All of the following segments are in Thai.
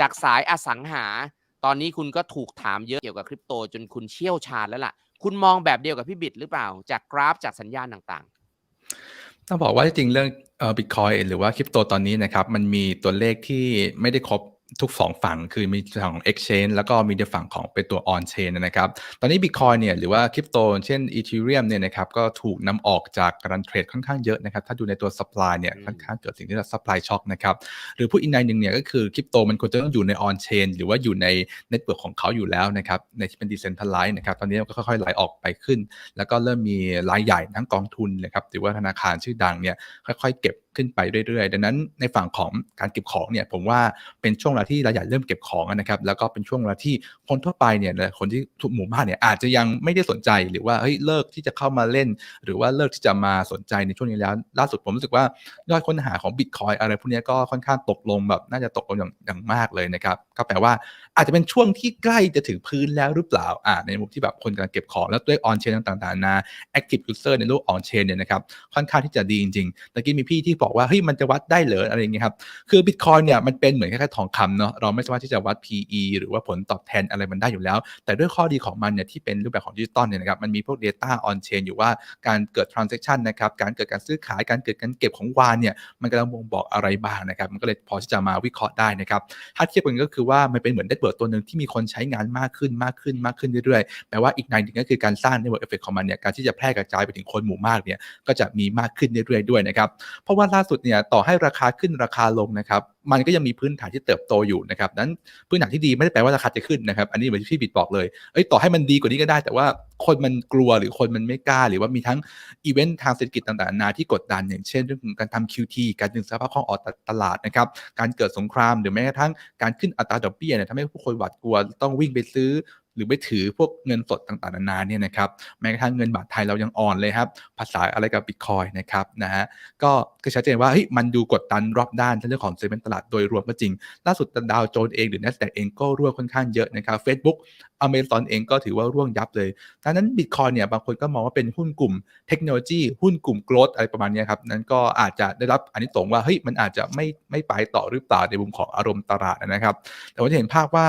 จากสายอสังหา ตอนนี้คุณก็ถูกถามเยอะเกี่ยวกับคริปโตจนคุณเชี่ยวชาญแล้วล่ะ คุณมองแบบเดียวกับพี่บิดหรือเปล่า จากกราฟจากสัญญาณต่างต้องบอกว่าจริงเรื่องบิตคอยหรือว่าคริปโตตอนนี้นะครับ มันมีตัวเลขที่ไม่ได้ครบ ทุกสองฝั่งคือมีฝั่งของ Exchange แล้วก็มีในฝั่งของเป็นตัว On Chain นะครับ ตอนนี้ Bitcoin เนี่ยหรือว่าคริปโตเช่น Ethereum เนี่ยนะครับก็ถูกนำออกจากการเทรดค่อนข้างเยอะนะครับ ถ้าดูในตัว supply เนี่ยอืมค่อนข้างเกิดสิ่งที่เรียกว่า supply shock นะครับ หรือพูดอีกในหนึ่งเนี่ยก็คือคริปโตมันควรจะต้องอยู่ใน On Chain หรือว่าอยู่ในเน็ตเวิร์กของเขาอยู่แล้วนะครับในที่เป็น decentralized นะครับตอนนี้มันก็ค่อยๆไหลออกไปขึ้น แล้วก็เริ่มมีรายใหญ่ทั้งกองทุนนะครับหรือว่าธนาคารชื่อดังเนี่ยค่อยๆ เก็บขึ้นไปเรื่อยๆ ดังนั้นในฝั่งของการเก็บของเนี่ยผมว่าเป็นช่วงเวลาที่รายใหญ่เริ่มเก็บของนะครับแล้วก็เป็นช่วงเวลาที่คนทั่วไปเนี่ยคนที่ทุกหมู่บ้านเนี่ยอาจจะยังไม่ได้สนใจหรือว่าเฮ้ยเลิกที่จะเข้ามาเล่น หรือว่าเลิกที่จะมาสนใจในช่วงนี้แล้วล่าสุดผมรู้สึกว่ายอดค้นหาของ Bitcoin อะไรพวกนี้ก็ค่อนข้างตกลงแบบน่าจะตกลงอย่างางมากเลยนะครับก็แปลว่าอาจจะเป็นช่วงที่ใกล้จะถึงพื้นแล้วหรือเปล่าอ่าในมุมที่แบบคนกำลังเก็บของแล้วด้วย on chain ต่างๆนานา active user ในโลก on chain เนี่ยนะครับค่อนข้างที่จะดีจริงๆตะกี้มีพี่ที่บอกว่าเฮ้ยมันจะวัดได้เหรออะไรอย่างเงี้ยครับคือ Bitcoin เนี่ยมันเป็นเหมือนคล้ายๆทองคำเนาะเราไม่สามารถที่จะวัด PE หรือว่าผลตอบแทนอะไรมันได้อยู่แล้ว แต่ด้วยข้อดีของมันเนี่ยที่เป็นรูปแบบของดิจิตอลเนี่ยนะครับมันมีพวก Data on chain อยู่ว่าการเกิด transaction นะครับการเกิดการซื้อขายการเกิดการเก็บของวานเนี่ยมันกำลังบ่งบอกอะไรบ้างนะครับมันก็เลยพอที่จะมาวิเคราะห์ได้นะครับถ้าเทียบกันก็คือว่ามันเป็นเหมือนเน็ตเวิร์กตัวหนึ่งที่มีคนใช้งานมากขึ้นมากขึ้นมากขึ้นเรื่อยๆแปลว่าอีกในหนึ่งก็คือการสร้าง network effect ของมันเนี่ยการที่จะแพร่กระจายไปถึงคนหมู่มากเนี่ยก็จะมีมากขึ้นเรื่อยๆด้วยนะครับเพราะว่าล่าสุดเนี่ยต่อให้ราคาขึ้นราคาลงนะครับมันก็ยังมีพื้นฐานที่เติบโตอยู่นะครับนั้นพื้นฐานที่ดีไม่ได้แปลว่าราคาจะขึ้นนะครับ อันนี้เหมือนที่พี่บิดบอกเลยเอ้ยต่อให้มันดีกว่านี้ก็ได้ แต่ว่าคนมันกลัวหรือคนมันไม่กล้า หรือว่ามีทั้งอีเวนต์ทางเศรษฐกิจต่างๆนานาที่กดดัน อย่างเช่นเรื่องของการทำ QT การดึงสภาพคล่องออกตลาดนะครับการเกิดสงครามหรือแม้กระทั่งการขึ้นอัตราดอกเบี้ยเนี่ยทำให้ผู้คนหวาดกลัวต้องวิ่งไปซื้อ หรือไปถือพวกเงินสดต่างๆนานาเนี่ยนะครับแม้กระทั่งเงินบาทไทยเรายังอ่อนเลยครับ ภาษาอะไรกับบิตคอยนะครับนะฮะก็ก็ชัดเจนว่าเฮ้ยมันดูกดดันรอบด้านเรื่องของเซนต์ตลาดโดยรวมก็จริง ล่าสุดดาวโจนส์เองหรือ NASDAQ เองก็ร่วงค่อนข้างเยอะนะครับ Facebook Amazon เองก็ถือว่าร่วงยับเลยดังนั้นบิตคอยเนี่ยบางคนก็มองว่าเป็นหุ้นกลุ่มเทคโนโลยีหุ้นกลุ่มโกลดอะไรประมาณนี้ครับนั้นก็อาจจะได้รับอันนี้ตรงส์ว่าเฮ้ยมันอาจจะไม่ไม่ไปต่อหรือเปล่าในมุมของอารมณ์ตลาดนะครับ แต่ว่าจะเห็นภาพว่า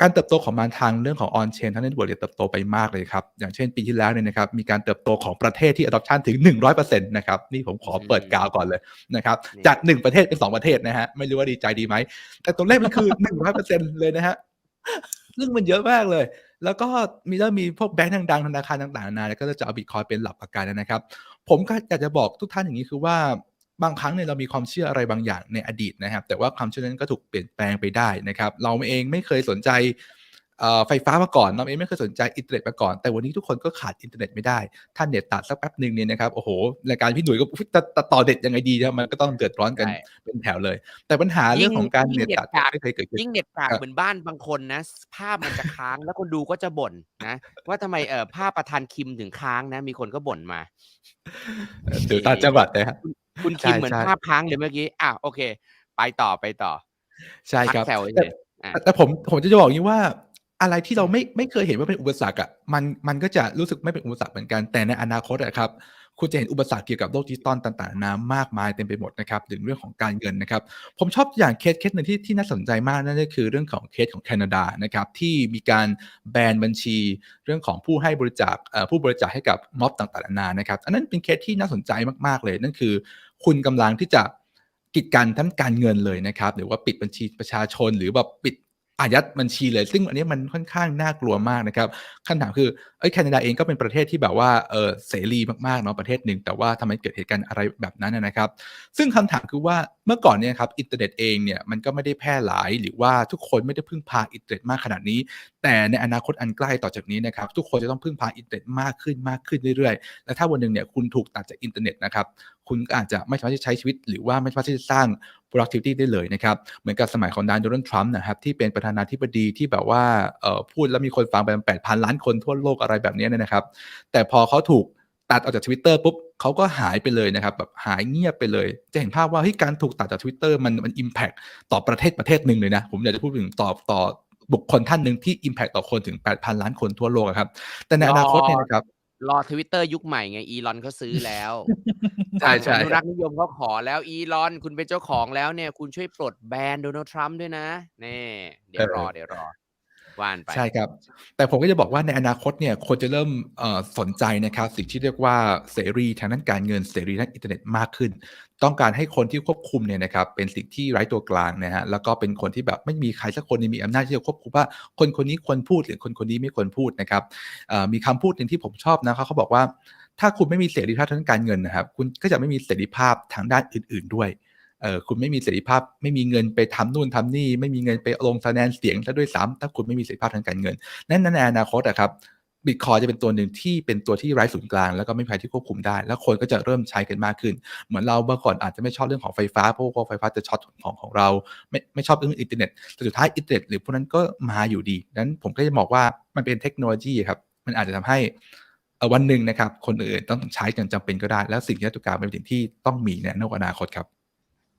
การเติบโตของมันทางเรื่องของ on chain ทั้ง network เนี่ยเติบโตไปมากเลยครับ อย่างเช่นปีที่แล้วเนี่ยนะครับมีการเติบโตของประเทศที่ adoption ถึง 100%นะครับนี่ผมขอเปิดกาวก่อนเลยนะครับนี่จาก 1 ประเทศเป็น 2 ประเทศนะฮะไม่รู้ว่าดีใจดีไหม แต่ตัวเลขมันคือ 100%เลยนะฮะซึ่งมันเยอะมากเลย แล้วก็มีเริ่มมีพวกแบงก์ดังๆธนาคารต่างๆนานาแล้วก็จะเอาบิตคอยเป็นหลักประกันนะครับ ผมก็อยากจะบอกทุกท่านอย่างนี้คือว่า บางครั้งเนี่ยเรามีความเชื่ออะไรบางอย่างในอดีตนะครับ แต่ว่าความเชื่อนั้นก็ถูกเปลี่ยนแปลงไปได้นะครับ เราเองไม่เคยสนใจเอ่อไฟฟ้ามาก่อนเราเองไม่เคยสนใจอินเทอร์เน็ตมาก่อน แต่วันนี้ทุกคนก็ขาดอินเทอร์เน็ตไม่ได้ ถ้าเน็ตตัดสักแป๊บหนึ่งเนี่ยนะครับโอ้โหรายการพี่หนุ่ยก็อุ๊ยจะจะต่อเน็ตยังไงดีนะมันก็ต้องเดือดร้อนกันใช่เป็นแถวเลย แต่ปัญหาเรื่องของการยิ่เน็งตตัดเน็ตขาดไม่เคยเกิดขึ้นยิ่งเน็ตกากครับเหมือนบ้านบางคนนะ ภาพมันจะค้างแล้วคนดูก็จะบ่นนะว่าทำไมเอ่อภาพประธานคิมถึงค้างนะ มีคนก็บ่นมาเดี๋ยวตามจังหวัดนะฮะ คุณใช่คิมเหมือนใช่ภาพค้างเลยเมื่อกี้อะโอเค ไปต่อไปต่อ ใช่ครับพักแซวแต่เฉยๆอะแต่แต่ผมผมจะบอกอย่างนี้ว่าอะไรที่เราไม่ไม่เคยเห็นว่าเป็นอุปสรรคอะมันมันก็จะรู้สึกไม่เป็นอุปสรรคเหมือนกันแต่ในอนาคตอะครับคุณจะเห็นอุปสรรคเกี่ยวกับโลกดิจิตอลต่างๆนานามากมายเต็มไปหมดนะครับถึงเรื่องของการเงินนะครับ ผมชอบอย่างเคสเคสหนึ่งที่ที่น่าสนใจมากนั่นก็คือเรื่องของเคสของแคนาดานะครับที่มีการแบนบัญชีเรื่องของผู้ให้บริจาคเอ่อผู้บริจาคให้กับม็อบต่างๆนานานะครับอันนั้นเป็นเคสที่น่าสนใจมากๆเลยนั่นคือ คุณกำลังที่จะกีดกันทั้งการเงินเลยนะครับ หรือว่าปิดบัญชีประชาชน หรือแบบปิด อายัดบัญชีเลย ซึ่งอันนี้มันค่อนข้างน่ากลัวมากนะครับคำถามคือเอ้แคนาดาเองก็เป็นประเทศที่แบบว่าเออเสรีมากๆเนาะประเทศหนึ่ง แต่ว่าทำไมเกิดเหตุการณ์อะไรแบบนั้นนะครับ ซึ่งคำถามคือว่าเมื่อก่อนเนี่ยครับอินเทอร์เน็ตเองเนี่ยมันก็ไม่ได้แพร่หลายหรือว่าทุกคนไม่ได้พึ่งพาอินเทอร์เน็ตมากขนาดนี้ แต่ในอนาคตอันใกล้ต่อจากนี้นะครับทุกคนจะต้องพึ่งพาอินเทอร์เน็ตมากขึ้นมากขึ้นเรื่อยๆ และถ้าวันหนึ่งเนี่ยคุณถูกตัดจากอินเทอร์เน็ตนะครับคุณอาจจะไม่สามารถที่ใช้ชีวิต หรือว่าไม่สามารถที่จะสร้าง productivity ได้เลยนะครับ เหมือนกับสมัยของดานโดนัลด์ทรัมป์นะครับที่เป็นประธานาธิบดีที่แบบว่าพูดแล้วมีคนฟังไปแปดพันล้านคนทั่วโลกอะไรแบบนี้เนี่ยนะครับ แต่พอเขาถูกตัดออกจาก Twitter ปุ๊บเขาก็หายไปเลยนะครับแบบหายเงียบไปเลย จะเห็นภาพว่าเฮ้ยการถูกตัดจาก Twitter มันมัน impact ต่อประเทศประเทศหนึ่งเลยนะ ผมอยากจะพูดถึงต่อต่อบุคคลท่านหนึ่งที่ impact ต่อคนถึง 8,000 ล้านคนทั่วโลกครับ แต่ในอนาคตเนี่ยนะครับ รอทวิตเตอร์ยุคใหม่ไงอีลอนเขาซื้อแล้วใช่ใช่อนุรักษ์นิยมเขาขอแล้วอีลอนคุณเป็นเจ้าของแล้วเนี่ย คุณช่วยปลดแบนโดนัลด์ทรัมป์ด้วยนะนี่เดี๋ยวรอเดี๋ยวรอ ว่านไปใช่ครับ แต่ผมก็จะบอกว่าในอนาคตเนี่ยคนจะเริ่มสนใจนะครับสิ่งที่เรียกว่าเสรีทางด้านการเงินเสรีด้านอินเทอร์เน็ตมากขึ้น ต้องการให้คนที่ควบคุมเนี่ยนะครับเป็นสิ่งที่ไร้ตัวกลางนะฮะแล้วก็เป็นคนที่แบบไม่มีใครสักคนมีอำนาจที่จะควบคุมว่า คนคนนี้ควรพูดหรือคนคนนี้ไม่ควรพูดนะครับมีคำพูดหนึ่งที่ผมชอบนะครับเขาบอกว่าถ้าคุณไม่มีเสรีภาพทางด้านการเงินนะครับ คุณก็จะไม่มีเสรีภาพทางด้านอื่น ๆด้วย เออคุณไม่มีเสรีภาพ ไม่มีเงินไปทำนู่นทำนี่ ไม่มีเงินไปลงคะแนนเสียงซะด้วยซ้ำถ้าคุณไม่มีเสรีภาพทางการเงิน นั่นในอนาคตอะครับบิตคอยจะเป็นตัวหนึ่งที่เป็นตัวที่ไร้ศูนย์กลาง แล้วก็ไม่มีใครที่ควบคุมได้ แล้วคนก็จะเริ่มใช้กันมากขึ้น เหมือนเราเมื่อก่อนอาจจะไม่ชอบเรื่องของไฟฟ้าเพราะว่าไฟฟ้าจะช็อตของของเรา ไม่ไม่ชอบเรื่องอินเทอร์เน็ตแต่สุดท้ายอินเทอร์เน็ตหรือพวกนั้นก็มาอยู่ดีนั้นผมก็จะบอกว่ามันเป็นเทคโนโลยีครับมันอาจจะทำให้วันหนึ่งนะครับคนอื่นต้องใช้กันจำเป็นก็ได้ แล้วสิ่งที่ตุกการเป็นสิ่งที่ต้องมีในอนาคตครับ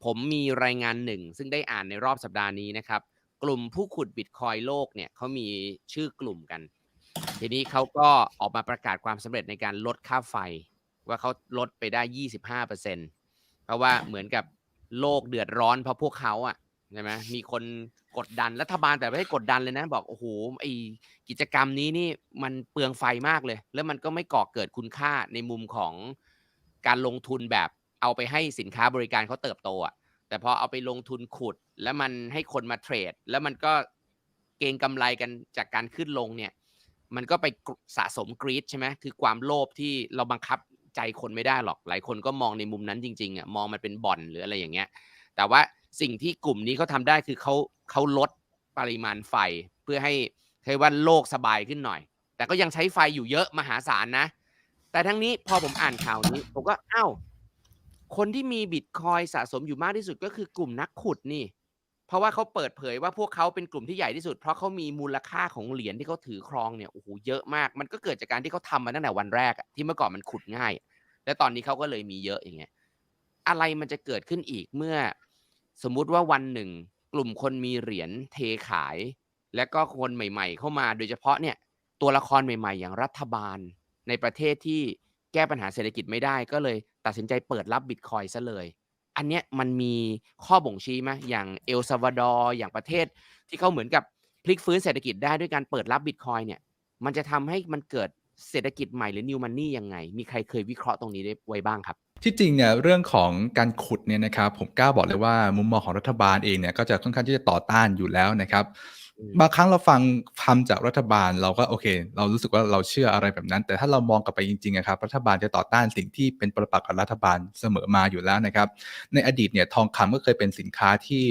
ผมมีรายงานหนึ่ง ซึ่งได้อ่านในรอบสัปดาห์นี้นะครับ กลุ่มผู้ขุดบิตคอยโลกเนี่ยเขามีชื่อกลุ่มกัน ทีนี้เขาก็ออกมาประกาศความสำเร็จในการลดค่าไฟ ว่าเขาลดไปได้ 25เปอร์เซ็นเพราะว่าเหมือนกับโลกเดือดร้อนเพราะพวกเขาอะใช่ไหมมีคนกดดันรัฐบาลแต่ไม่ได้กดดันเลยนะ บอกโอ้โหไอกิจกรรมนี้นี่มันเปลืองไฟมากเลย แล้วมันก็ไม่ก่อเกิดคุณค่าในมุมของการลงทุนแบบ เอาไปให้สินค้าบริการเขาเติบโตอะแต่พอเอาไปลงทุนขุด แล้วมันให้คนมาเทรด แล้วมันก็เก็งกำไรกันจากการขึ้นลงเนี่ย มันก็ไปสะสมกรีดใช่ไหมคือความโลภที่เราบังคับใจคนไม่ได้หรอก หลายคนก็มองในมุมนั้นจริงๆอะมองมันเป็นบ่อนหรืออะไรอย่างเงี้ย แต่ว่าสิ่งที่กลุ่มนี้เขาทำได้คือเขาเขาลดปริมาณไฟเพื่อให้ให้ว่าโลกสบายขึ้นหน่อย แต่ก็ยังใช้ไฟอยู่เยอะมหาศาลนะ แต่ทั้งนี้พอผมอ่านข่าวนี้ผมก็อ้าว คนที่มีบิตคอยสะสมอยู่มากที่สุดก็คือกลุ่มนักขุดนี่ เพราะว่าเขาเปิดเผยว่าพวกเขาเป็นกลุ่มที่ใหญ่ที่สุด เพราะเขามีมูลค่าของเหรียญที่เขาถือครองเนี่ยโอ้โหเยอะมาก มันก็เกิดจากการที่เขาทำมาตั้งแต่วันแรกที่เมื่อก่อนมันขุดง่าย และตอนนี้เขาก็เลยมีเยอะอย่างเงี้ยอะไรมันจะเกิดขึ้นอีกเมื่อ สมมุติว่าวันหนึ่ง กลุ่มคนมีเหรียญเทขาย และก็คนใหม่ ๆ เข้ามาโดยเฉพาะเนี่ยตัวละครใหม่ ๆ อย่างรัฐบาลในประเทศที่แก้ปัญหาเศรษฐกิจไม่ได้ก็เลย ตัดสินใจเปิดรับบิตคอยซะเลย อันเนี้ยมันมีข้อบ่งชี้ไหมอย่างเอลซัลวาดอร์อย่างประเทศ ที่เขาเหมือนกับพลิกฟื้นเศรษฐกิจได้ด้วยการเปิดรับบิตคอยเนี่ย มันจะทำให้มันเกิดเศรษฐกิจใหม่หรือ new money ยังไง มีใครเคยวิเคราะห์ตรงนี้ได้ไว้บ้างครับ ที่จริงเนี่ยเรื่องของการขุดเนี่ยนะครับผมกล้าบอกเลยว่ามุมมองของรัฐบาลเองเนี่ยก็จะค่อนข้างที่จะต่อต้านอยู่แล้วนะครับ บางครั้งเราฟังคำจากรัฐบาลเราก็โอเค เรารู้สึกว่าเราเชื่ออะไรแบบนั้น แต่ถ้าเรามองกลับไปจริงๆอะครับ รัฐบาลจะต่อต้านสิ่งที่เป็นประปักษ์กับรัฐบาลเสมอมาอยู่แล้วนะครับ ในอดีตเนี่ยทองคำก็เคยเป็นสินค้าที่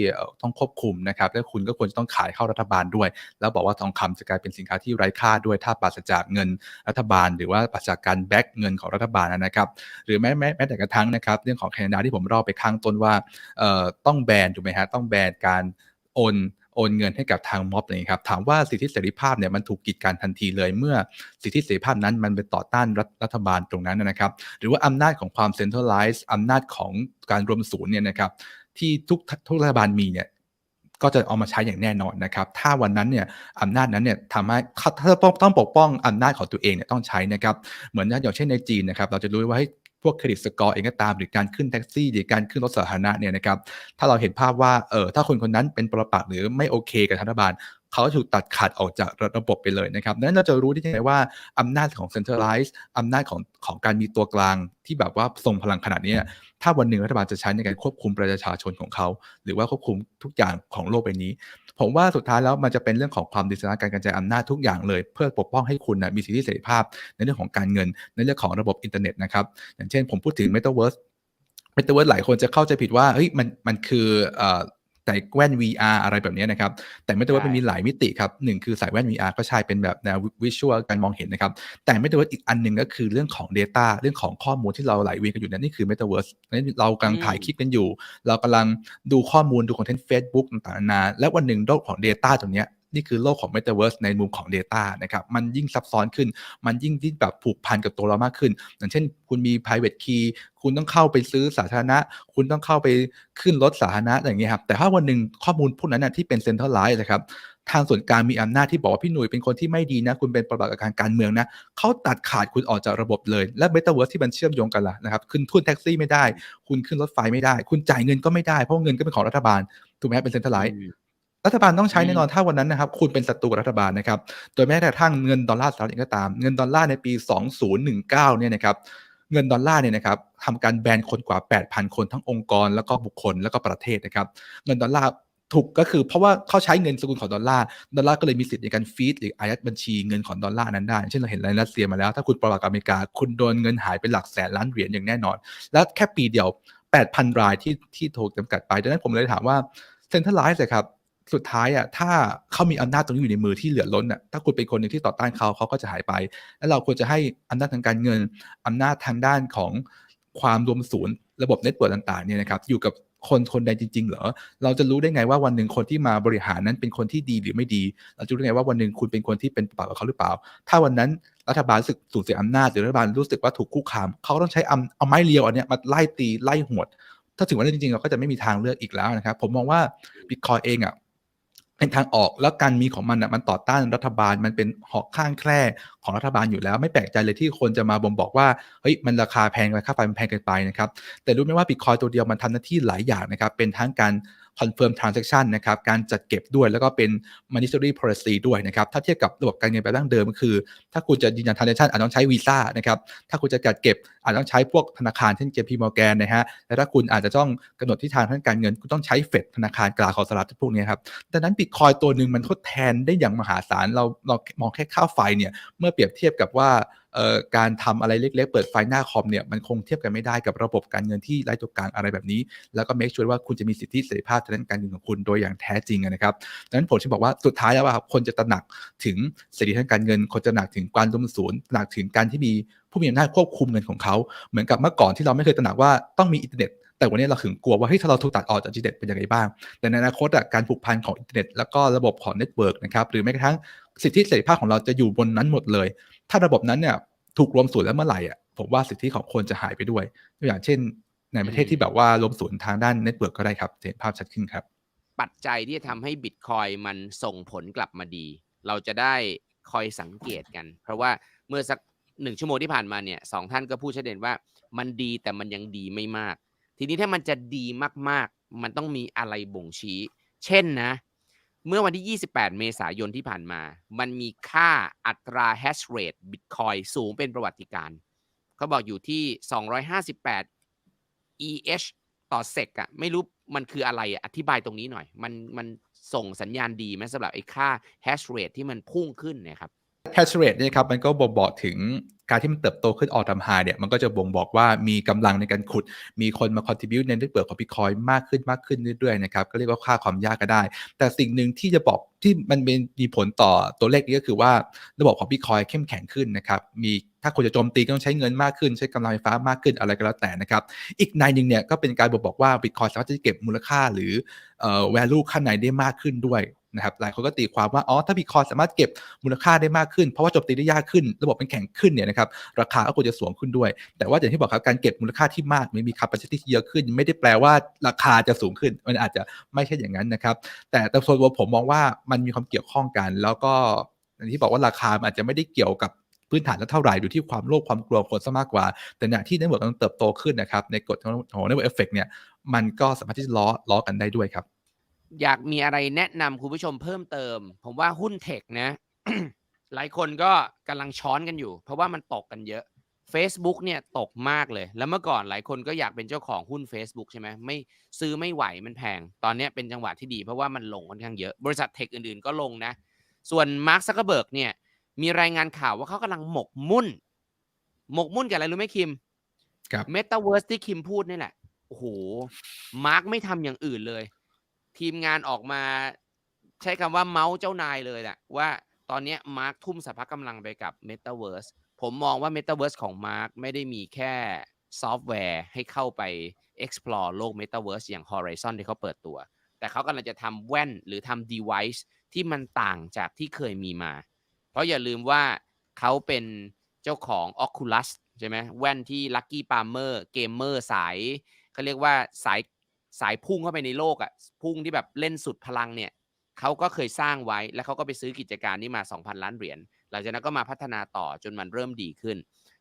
ต้องควบคุมนะครับและคุณก็ควรจะต้องขายเข้ารัฐบาลด้วย แล้วบอกว่าทองคำจะกลายเป็นสินค้าที่ไร้ค่าด้วยถ้าปราศจากเงินรัฐบาล หรือว่าปราศจากการแบ็กเงินของรัฐบาลนะครับ หรือแม้แม้แม้แต่กระทั่งนะครับ เรื่องของแคนาดาที่ผมเล่าไปข้างต้นว่าเอ่อต้องแบนถูกไหมฮะต้องแบนการโอน อนเงินให้กับทางม็อบอะไรอย่างนี้ครับถามว่าสิทธิเสรีภาพเนี่ยมันถูกกีดกันทันทีเลย เมื่อสิทธิเสรีภาพนั้นมันไปต่อต้านรัฐรัฐบาลตรงนั้นนะครับ หรือว่าอำนาจของความเซ็นทรัลไลซ์อำนาจของการรวมศูนย์เนี่ยนะครับที่ทุกทุกรัฐบาลมีเนี่ยก็จะเอามาใช้อย่างแน่นอนนะครับ ถ้าวันนั้นเนี่ยอำนาจนั้นเนี่ยทำให้ถ้าต้องต้องปกป้องอำนาจของตัวเองเนี่ยต้องใช้นะครับ เหมือนอย่างเช่นในจีนนะครับ เราจะรู้ว่าให้ พวกเครดิตสกอร์เองก็ตามหรือการขึ้นแท็กซี่ หรือการขึ้นรถสาธารณะเนี่ยนะครับถ้าเราเห็นภาพว่าเออถ้าคนคนนั้นเป็นประปักษ์หรือไม่โอเคกับรัฐบาล เขาถูกตัดขาดออกจากระบบไปเลยนะครับดังนั้นเราจะรู้ได้ยังไงว่าอำนาจของ centralize อำนาจของของการมีตัวกลางที่แบบว่าทรงพลังขนาดนี้ถ้าวันหนึ่งรัฐบาลจะใช้ในการควบคุมประชาชนของเขา หรือว่าควบคุมทุกอย่างของโลกใบนี้ ผมว่าสุดท้ายแล้วมันจะเป็นเรื่องของความดิสนาการกระจายอำนาจทุกอย่างเลย เพื่อปกป้องให้คุณนะมีสิทธิเสรีภาพ ในเรื่องของการเงิน ในเรื่องของระบบอินเทอร์เน็ตนะครับ อย่างเช่นผมพูดถึง Metaverse Metaverse หลายคนจะเข้าใจผิดว่าเฮ้ยมันมันคือ เอ่อแต่แว่น VR อะไรแบบนี้นะครับ แต่ Metaverse ใช่มันมีหลายมิติครับหนึ่งคือสายแว่น VR ก็ใช่เป็นแบบแนววิชวลการมองเห็นนะครับ แต่ Metaverse อีกอันหนึ่งก็คือเรื่องของ Data เรื่องของข้อมูลที่เราไหลเวียนกันอยู่นั่นนี่คือ Metaverse นั่นเรากำลังถ่ายคลิปกันอยู่ เรากำลังดูข้อมูลดูคอนเทนต์ Facebook ต่างๆนานาและวันหนึ่งโลกของ Data ตรงเนี้ย นี่คือโลกของ Metaverse ในมุมของ Data นะครับมันยิ่งซับซ้อนขึ้น มันยิ่งที่แบบผูกพันกับตัวเรามากขึ้น อย่างเช่น คุณมี private key คุณต้องเข้าไปซื้อสาธารณะ คุณต้องเข้าไปขึ้นรถสาธารณะอย่างเงี้ยครับแต่ถ้าวันหนึ่งข้อมูลพวกนั้นนะที่เป็น centralized นะครับทางส่วนกลางมีอำนาจที่บอกว่าพี่หนุ่ยเป็นคนที่ไม่ดีนะ คุณเป็นประบัติการการเมืองนะเขาตัดขาดคุณออกจากระบบเลย และ Metaverse ที่มันเชื่อมโยงกันล่ะนะครับขึ้นทุนแท็กซี่ไม่ได้ คุณขึ้นรถไฟไม่ได้ คุณจ่ายเงินก็ไม่ได้ เพราะเงินก็เป็นของรัฐบาลถูกไหมครับเป็น centralized อืม รัฐบาลต้องใช้อืมแน่นอนถ้าวันนั้นนะครับ คุณเป็นศัตรูกับรัฐบาลนะครับ โดยแม้แต่กระทั่งเงินดอลลาร์สหรัฐเองก็ตาม เงินดอลลาร์ในปี 2019 เนี่ยนะครับ เงินดอลลาร์เนี่ยนะครับทำการแบนคนกว่า 8,000 คนทั้งองค์กร แล้วก็บุคคล แล้วก็ประเทศนะครับ เงินดอลลาร์ถูกก็คือเพราะว่าเขาใช้เงินสกุลของดอลลาร์ ดอลลาร์ก็เลยมีสิทธิ์ในการฟีดหรืออายัดบัญชีเงินของดอลลาร์นั้นได้ เช่นเราเห็นในรัสเซียมาแล้ว ถ้าคุณประวัติกับอเมริกา คุณโดนเงินหายเป็นหลักแสนล้านเหรียญอย่างแน่นอน และแค่ปีเดียว 8,000 รายที่ที่ถูกจำกัดไป ดังนั้นผมเลยถามว่าเซ็นทรัลไลซ์ครับ สุดท้ายอะถ้าเขามีอำนาจตรงนี้อยู่ในมือที่เหลือล้นอะถ้าคุณเป็นคนหนึ่งที่ต่อต้านเขาเขาก็จะหายไป แล้วเราควรจะให้อำนาจทางการเงินอำนาจทางด้านของความรวมศูนย์ ระบบเน็ตเวิร์กต่างๆเนี่ยนะครับอยู่กับคนคนใดจริง ๆ เหรอ เราจะรู้ได้ไงว่าวันหนึ่งคนที่มาบริหารนั้นเป็นคนที่ดีหรือไม่ดี เราจะรู้ได้ไงว่าวันหนึ่งคุณเป็นคนที่เป็นปากกับเขาหรือเปล่า ถ้าวันนั้นรัฐบาลรู้สึกสูญเสียอำนาจหรือรัฐบาลรู้สึกว่าถูกคุกคาม เขาก็ต้องใช้อำเอาไม้เรียวอันเนี้ยมาไล่ตีไล่หวด ถ้าถึงวันนั้นจริงๆเราก็จะไม่มีทางเลือกอีกแล้วนะครับ ผมมองว่าบิตคอยเองอะ เป็นทางออกแล้วการมีของมันอะมันต่อต้านรัฐบาลมันเป็นหอกข้างแคร่ของรัฐบาลอยู่แล้ว ไม่แปลกใจเลยที่คนจะมาบ่มบอกว่าเฮ้ยมันราคาแพงราคาไฟมันแพงเกินไปนะครับแต่รู้ไหมว่าบิตคอยตัวเดียวมันทำหน้าที่หลายอย่างนะครับเป็นทั้งการ confirm transaction นะครับการจัดเก็บด้วยแล้วก็เป็น monetary policy ด้วยนะครับถ้าเทียบกับระบบการเงินแบบดั้งเดิมก็คือ ถ้าคุณจะยืนยัน transaction อาจต้องใช้วีซ่านะครับถ้าคุณจะจัดเก็บอาจต้องใช้พวกธนาคารเช่น JP Morgan นะฮะและถ้าคุณอาจจะต้องกำหนดทิศทางทางการเงิน คุณต้องใช้เฟดธนาคารกลางของสหรัฐพวกนี้ครับดังนั้นบิตคอยตัวหนึ่งมันทดแทนได้อย่างมหาศาลเราเรามองแค่ค่าไฟเนี่ยเมื่อเปรียบเทียบกับว่า การทำอะไรเล็ก ๆ เปิดไฟหน้าคอมเนี่ยมันคงเทียบกันไม่ได้กับระบบการเงินที่ไร้ตัวกลางอะไรแบบนี้ แล้วก็ make sure ว่าคุณจะมีสิทธิเสรีภาพทางด้านการเงินของคุณโดยอย่างแท้จริงนะครับดังนั้นผมจะบอกว่าสุดท้ายแล้วครับคนจะตระหนักถึงเสรีทางการเงิน คนจะตระหนักถึงการรวมศูนย์ตระหนักถึงการที่มีผู้มีอำนาจควบคุมเงินของเขาเหมือนกับเมื่อก่อนที่เราไม่เคยตระหนักว่าต้องมีอินเทอร์เน็ตแต่วันนี้เราถึงกลัวว่าเฮ้ยถ้าเราถูกตัดออกจากอินเทอร์เน็ตเป็นยังไงบ้าง แต่ในอนาคตการผูกพันของอินเทอร์เน็ตแล้วก็ระบบของเน็ตเวิร์กนะครับหรือแม้กระทั่งสิทธิเสรีภาพของเราจะอยู่บนนั้นหมดเลย ถ้าระบบนั้นเนี่ยถูกรวมศูนย์แล้วเมื่อไหร่อะผมว่าสิทธิของคนจะหายไปด้วยตัวอย่างเช่น ในประเทศที่แบบว่ารวมศูนย์ทางด้านเน็ตเวิร์กก็ได้ครับจะเห็นภาพชัดขึ้นครับ ปัจจัยที่จะทำให้บิตคอยมันส่งผลกลับมาดี เราจะได้คอยสังเกตกัน เพราะว่าเมื่อสักหนึ่งชั่วโมงที่ผ่านมาเนี่ยสองท่านก็พูดชัดเจนว่ามันดีแต่มันยังดีไม่มาก ทีนี้ถ้ามันจะดีมากๆ มันต้องมีอะไรบ่งชี้ เช่นนะ เมื่อวันที่ 28 เมษายนที่ผ่านมา มันมีค่าอัตราแฮชเรทบิตคอยสูงเป็นประวัติการเขาบอกอยู่ที่ 258 EH ต่อเซกอะไม่รู้มันคืออะไรอะอธิบายตรงนี้หน่อย มันมันส่งสัญญาณดีไหมสำหรับไอ้ค่าแฮชเรทที่มันพุ่งขึ้นเนี่ยครับ hash rate เนี่ยครับมันก็บ่งบอกถึงการที่มันเติบโตขึ้นออทำไฮเนี่ยมันก็จะบ่งบอกว่ามีกำลังในการขุด มีคนมา contribute ในเรื่องเปิดของ Bitcoin มากขึ้นมากขึ้นเรื่อยๆนะครับก็เรียกว่าค่าความยากก็ได้ แต่สิ่งหนึ่งที่จะบอกที่มันเป็นมีผลต่อตัวเลขนี้ก็คือว่าระบบของ Bitcoin เข้มแข็งขึ้นนะครับมีถ้าคุณจะโจมตีก็ต้องใช้เงินมากขึ้น ใช้กำลังไฟฟ้ามากขึ้นอะไรก็แล้วแต่นะครับ อีกในหนึ่งเนี่ยก็เป็นการบ่งบอกว่า Bitcoin สามารถจะเก็บมูลค่าหรือเอ่อ value ข้างในได้มากขึ้นด้วย นะครับหลายคนก็ตีความว่าอ๋อถ้า Bitcoin สามารถเก็บมูลค่าได้มากขึ้น เพราะว่าจมตีได้ยากขึ้น ระบบมันแข็งขึ้นเนี่ยนะครับราคาก็ควรจะสูงขึ้นด้วย แต่ว่าอย่างที่บอกครับการเก็บมูลค่าที่มากมันมี capacity ที่เยอะขึ้น ไม่ได้แปลว่าราคาจะสูงขึ้น มันอาจจะไม่ใช่อย่างนั้นนะครับ แต่แต่ส่วนตัวผมมองว่ามันมีความเกี่ยวข้องกัน แล้วก็อย่างที่บอกว่าราคาอาจจะไม่ได้เกี่ยวกับพื้นฐานแล้วเท่าไหร่อยู่ที่ความโลภความกลัวคนซะมากกว่า แต่เนี่ยที่เน็ตเวิร์กมันเติบโตขึ้นนะครับในกฎของเน็ตเวิร์กเอฟเฟกเนี่ยมันก็สามารถที่จะล้อล้อกันได้ด้วยครับ อยากมีอะไรแนะนำคุณผู้ชมเพิ่มเติม ผมว่าหุ้นเทคนะ หลายคนก็กำลังช้อนกันอยู่ เพราะว่ามันตกกันเยอะ Facebook เนี่ยตกมากเลย แล้วเมื่อก่อนหลายคนก็อยากเป็นเจ้าของหุ้น Facebook ใช่ไหมไม่ซื้อไม่ไหวมันแพง ตอนเนี้ยเป็นจังหวะที่ดีเพราะว่ามันลงค่อนข้างเยอะ บริษัทเทคอื่นๆก็ลงนะ ส่วนมาร์คซักเกอร์เบิร์กเนี่ยมีรายงานข่าวว่าเขากำลังหมกมุ่น หมกมุ่นกับอะไรรู้ไหมคิมครับเมตาเวิร์สที่คิมพูดนี่แหละโอ้โหมาร์กไม่ทำอย่างอื่นเลย ทีมงานออกมา ใช้คำว่าเมาส์เจ้านายเลยแหละว่าตอนนี้มาร์กทุ่มสรรพกำลังไปกับ Metaverse ผมมองว่า Metaverse ของมาร์กไม่ได้มีแค่ซอฟต์แวร์ให้เข้าไป explore โลก Metaverse อย่าง Horizon ที่เขาเปิดตัว แต่เขากำลังจะทำแว่นหรือทำ device ที่มันต่างจากที่เคยมีมา เพราะอย่าลืมว่าเขาเป็นเจ้าของ Oculus ใช่ไหมแว่นที่ Lucky Palmer เกมเมอร์สายเขาเรียกว่าสาย สายพุ่งเข้าไปในโลกอะ่ะพุ่งที่แบบเล่นสุดพลังเนี่ยเขาก็เคยสร้างไว้ แล้วเขาก็ไปซื้อกิจการนี้มา 2,000 ล้านเหรียญหลังจากนั้นก็มาพัฒนาต่อจนมันเริ่มดีขึ้น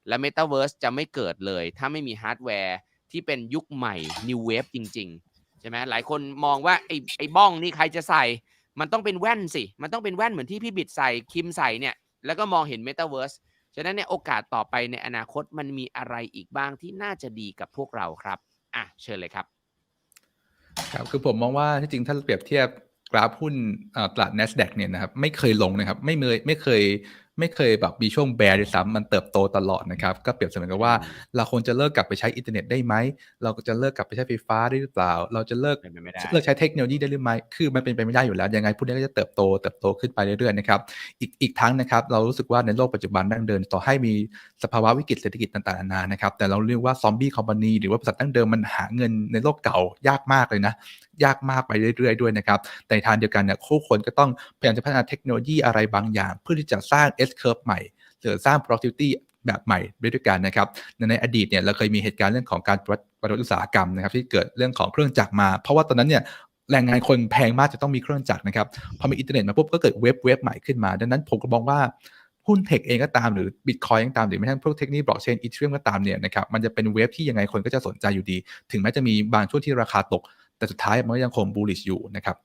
และ Metaverse จะไม่เกิดเลย ถ้าไม่มีฮาร์ดแวร์ที่เป็นยุคใหม่ New Wave จริง ๆ ใช่ไหมหลายคนมองว่าไอ้ไอ้บ้องนี่ใครจะใส่ มันต้องเป็นแว่นสิ มันต้องเป็นแว่นเหมือนที่พี่บิดใส่คิมใส่เนี่ยแล้วก็มองเห็น Metaverse ฉะนั้นเนี่ยโอกาสต่อไปในอนาคตมันมีอะไรอีกบ้างที่น่าจะดีกับพวกเราครับอะเชิญเลยครับ ครับคือผมมองว่าที่จริงถ้าเปรียบเทียบกราฟหุ้นตลาด NASDAQ เนี่ยนะครับไม่เคยลงนะครับไม่เคยไม่เคย ไม่เคยแบบมีช่วงแบร์ด้วยซ้ำมันเติบโตตลอดนะครับ ก็เปรียบเสมือนกับว่าอืมเราควรจะเลิกกลับไปใช้อินเทอร์เน็ตได้ไหม เราจะเลิกกลับไปใช้ไฟฟ้าได้หรือเปล่า เราจะเลิกเป็นไปไม่ได้เลิกใช้เทคโนโลยีได้หรือไม่ คือมันเป็นไปไม่ได้อยู่แล้ว ยังไงพวกนี้ก็จะเติบโตเติบโตขึ้นไปเรื่อยๆนะครับ อีกอีกทั้งนะครับ เรารู้สึกว่าในโลกปัจจุบันดั้งเดิมต่อให้มีสภาวะวิกฤตเศรษฐกิจต่างๆนานานะครับ แต่เราเรียกว่าซอมบี้คอมพานีหรือว่าบริษัทดั้งเดิมมันหาเงินในโลกเก่ายากมากเลยนะ ยากมากไปเรื่อยๆด้วยนะครับแต่ในทางเดียวกันเนี่ยคู่คนก็ต้องพยายามจะพัฒนาเทคโนโลยีอะไรบางอย่าง เพื่อที่จะสร้าง S curve ใหม่หรือสร้าง productivity แบบใหม่ด้วยด้วยกันนะครับในในอดีตเนี่ยเราเคยมีเหตุการณ์เรื่องของการวัดวัดอุตสาหกรรมนะครับที่เกิดเรื่องของเครื่องจักรมา เพราะว่าตอนนั้นเนี่ยแรงงานคนแพงมากจะต้องมีเครื่องจักรนะครับพอมีอินเทอร์เน็ตมาปุ๊บก็เกิดเว็บเว็บใหม่ขึ้นมา ดังนั้นผมก็มองว่าหุ้นเทคเองก็ตามหรือบิตคอยก็ตามหรือแม้กระทั่งพวกเทคโนโลยีบล็อกเชนอีเทเรียมก็ตามเนี่ยนะครับมันจะเป็นเว็บที่ยังไงคนก็จะสนใจอยู่ดี ถึงแม้จะมีบางช่วงที่ราคาตก แต่สุดท้ายมันก็ยังคง bullish อยู่นะครับ